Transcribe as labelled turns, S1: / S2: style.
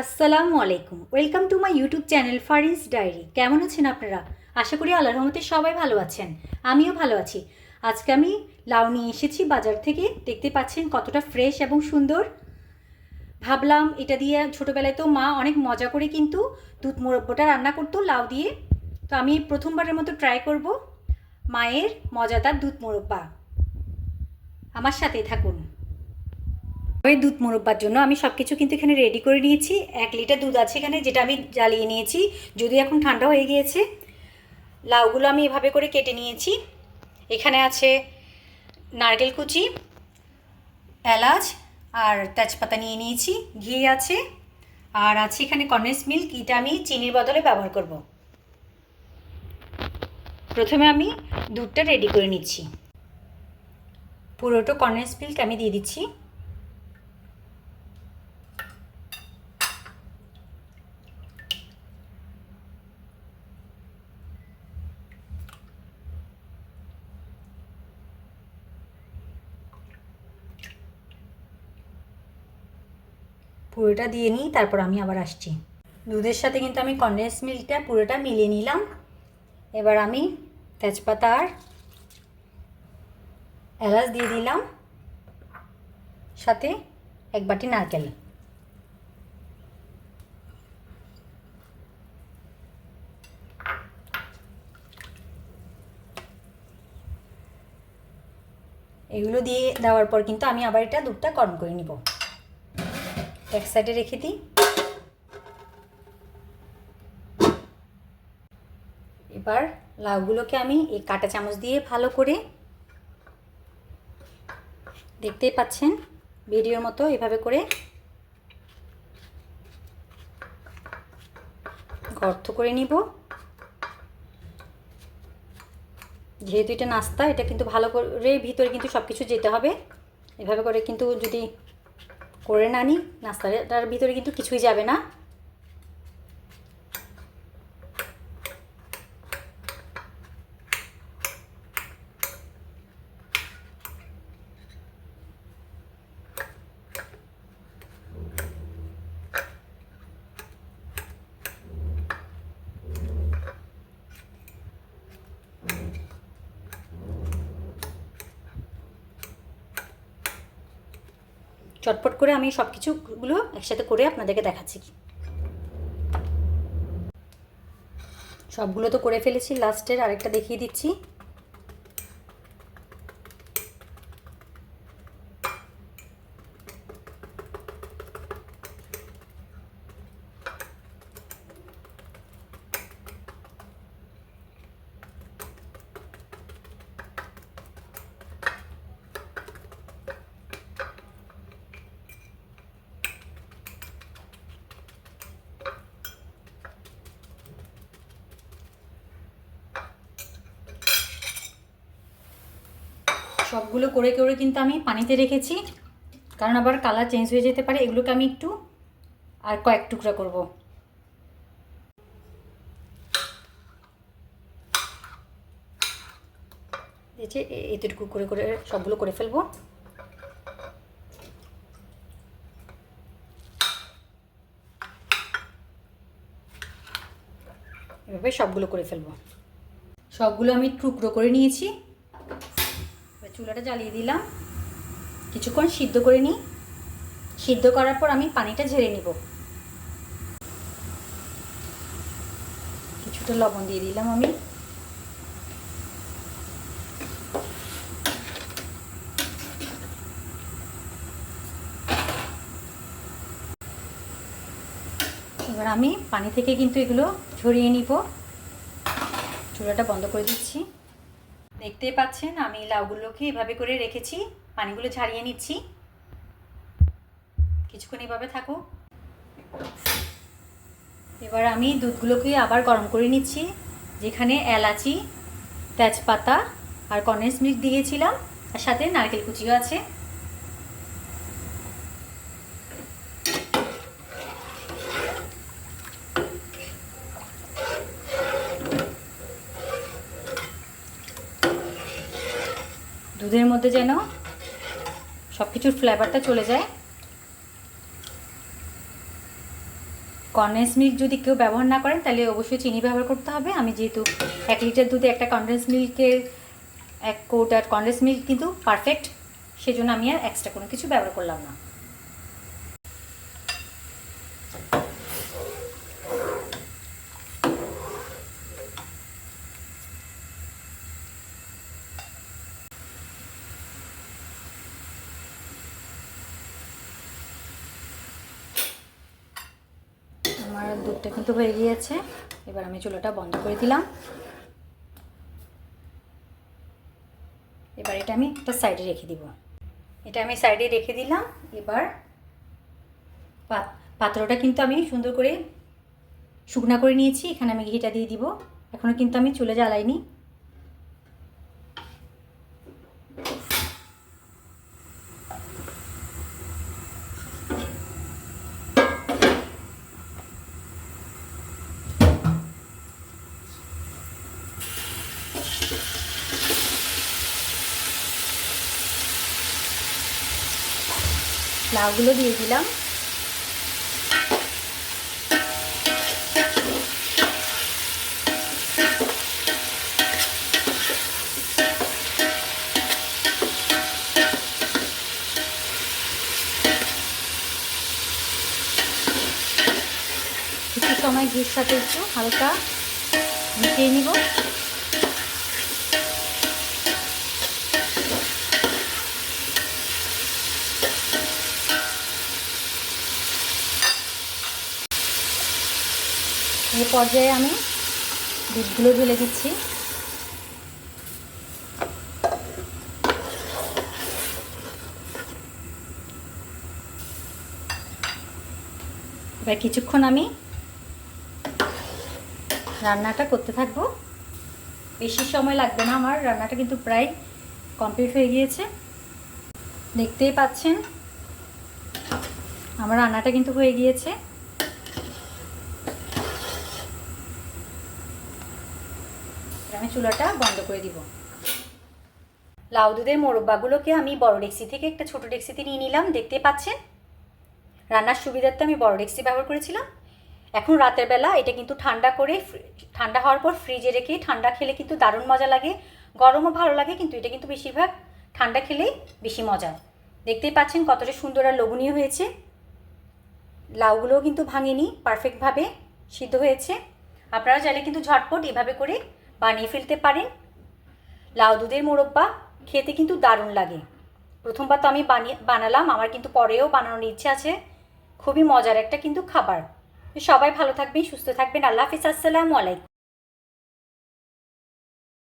S1: আসসালামু আলাইকুম। Welcome to my YouTube channel Farin's diary. কেমন আছেন আপনারা? আশা করি আল্লাহ রহমতে সবাই ভালো আছেন। আমিও ভালো আছি। আজকে আমি লাউ নিয়ে এসেছি বাজার থেকে। দেখতে পাচ্ছেন কতটা ফ্রেশ এবং সুন্দর। ভাবলাম এটা দিয়ে ছোটোবেলায় তো মা অনেক মজা করে কিন্তু দুধ মুরব্বটা রান্না করতো লাউ দিয়ে। তো আমি প্রথমবারের মতো ট্রাই করব মায়ের মজাদার দুধ মুরব্বা। আমার সাথেই থাকুন। ওই দুধ মুরব্বার জন্য আমি সব কিছু কিন্তু এখানে রেডি করে নিয়েছি। এক লিটার দুধ আছে এখানে, যেটা আমি জ্বালিয়ে নিয়েছি। যদিও এখন ঠান্ডা হয়ে গিয়েছে, লাউগুলো আমি এভাবে করে কেটে নিয়েছি। এখানে আছে নারকেল কুচি, এলাচ আর তেজপাতা নিয়ে নিয়েছি, ঘি আছে। আর আছে এখানে কন্ডেন্স মিল্ক এটা আমি চিনির বদলে ব্যবহার করব। প্রথমে আমি দুধটা রেডি করে নিচ্ছি। পুরোটো কন্ডেন্স মিল্ক আমি দিয়ে দিচ্ছি। পুরোটা দিয়ে নিই, তারপর আমি আবার আসছি। দুধের সাথে কিন্তু আমি কন্ডেন্স মিল্কটা পুরোটা মিলিয়ে নিলাম। এবার আমি তেজপাতা আর এলাচ দিয়ে দিলাম। সাথে এক বাটি নারকেল। এগুলো দিয়ে দেওয়ার পর কিন্তু আমি আবার এটা দুধটা গরম করে নিব। এক সাইডে রেখে দিই। এবার লাউগুলোকে আমি এই কাঁটা চামচ দিয়ে ভালো করে দেখতেই পাচ্ছেন, ভিডিওর মতো এভাবে করে গর্ত করে নিব। যেহেতু এটা নাস্তা, এটা কিন্তু ভালো করে ভিতরে কিন্তু সব কিছু যেতে হবে। এভাবে করে কিন্তু যদি করে না নিই নাস্তাটার ভিতরে কিন্তু কিছুই যাবে না। চটপট করে আমি সব কিছুগুলো একসাথে করে আপনাদেরকে দেখাচ্ছি। সবগুলো তো করে ফেলেছি, লাস্টের আরেকটা দেখিয়ে দিচ্ছি। সবগুলো করে করে কিন্তু আমি পানিতে রেখেছি। কারণ আবার কালার চেঞ্জ হয়ে যেতে পারে, এগুলোকে আমি একটু আর কয়েক টুকরা করব। দেখছি এতটুকু করে করে সবগুলো করে ফেলব। এভাবে সবগুলো করে ফেলব। সবগুলো আমি টুকরো করে নিয়েছি। চুলাটা জ্বালিয়ে দিলাম। কিছুক্ষণ সিদ্ধ করে নিই। সিদ্ধ করার পর আমি পানিটা ঝেড়ে নিব। কিছুটা লবণ দিয়ে দিলাম আমি। এবার আমি পানি থেকে কিন্তু এগুলো ঝরিয়ে নিব। চুলাটা বন্ধ করে দিচ্ছি। দেখতেই পাচ্ছেন, আমি লাউগুলোকে এভাবে করে রেখেছি, পানিগুলো ঝারিয়ে নিচ্ছি। কিছুক্ষণ এভাবে থাকুক এবার আমি দুধগুলোকে আবার গরম করে নিচ্ছি, যেখানে এলাচি, তেজপাতা আর কন্ডেন্স মিল্ক দিয়েছিলাম আর সাথে নারকেল কুচিও আছে। দুধের মধ্যে যেন সব কিছুর ফ্লেভারটা চলে যায়। কনডেন্স মিল্ক যদি কেউ ব্যবহার না করেন, তাহলে অবশ্যই চিনি ব্যবহার করতে হবে। আমি যেহেতু এক লিটার দুধে একটা কনডেন্স মিল্কের এক কোটার কনডেন্স মিল্ক কিন্তু পারফেক্ট সেজন্য আমি আর এক্সট্রা কোনো কিছু ব্যবহার করলাম না আমার দুধটা কিন্তু হয়ে গিয়েছে। এবার আমি চুলোটা বন্ধ করে দিলাম। এবার এটা আমি একটা সাইডে রেখে দিব। এটা আমি সাইডে রেখে দিলাম। এবার পাত- পাত্রটা কিন্তু আমি সুন্দর করে শুকনা করে নিয়েছি। এখানে আমি ঘিটা দিয়ে দিব। এখনও কিন্তু আমি চুলে জ্বালাইনি। লাউগুলো দিয়ে দিলাম। কিছু সময় ঘির সাথে একটু হালকা মিশিয়ে নিব। এই পর্যায়ে আমি দুধগুলো ঢেলে দিচ্ছি। এবার কিছুক্ষণ আমি রান্নাটা করতে থাকব। বেশি সময় লাগবে না আমার, রান্নাটা কিন্তু প্রায় কমপ্লিট হয়ে গিয়েছে। দেখতেই পাচ্ছেন, আমার রান্নাটা কিন্তু হয়ে গিয়েছে। আমি চুলাটা বন্ধ করে দিব। লাউ দুধের মোরব্বাগুলোকে আমি বড় ডেক্সি থেকে একটা ছোট ডেক্সিতে নিয়ে নিলাম, দেখতে পাচ্ছেন? রান্নার সুবিধার্থে আমি বড় ডেক্সি ব্যবহার করেছিলাম। এখন রাতের বেলা এটা কিন্তু ঠান্ডা করে ঠান্ডা হওয়ার পর ফ্রিজে রেখে ঠান্ডা খেলে কিন্তু দারুণ মজা লাগে। গরমও ভালো লাগে, কিন্তু এটা কিন্তু বেশিরভাগ ঠান্ডা খেলেই বেশি মজা। দেখতেই পাচ্ছেন কতটা সুন্দর আর লোভনীয় হয়েছে। লাউগুলোও কিন্তু ভাঙেনি পারফেক্টভাবে সিদ্ধ হয়েছে। আপনারা চাইলে কিন্তু ঝটপট এভাবে করে বানিয়ে ফেলতে পারেন। লাউ দুধের মোরব্বা খেতে কিন্তু দারুণ লাগে। প্রথমবার তো আমি বানিয়ে, বানালাম, আমার কিন্তু পরেও বানানোর ইচ্ছে আছে। খুবই মজার একটা কিন্তু খাবার। সবাই ভালো থাকবেন, সুস্থ থাকবেন। আল্লাহ হাফিজ, আসসালামু আলাইকুম।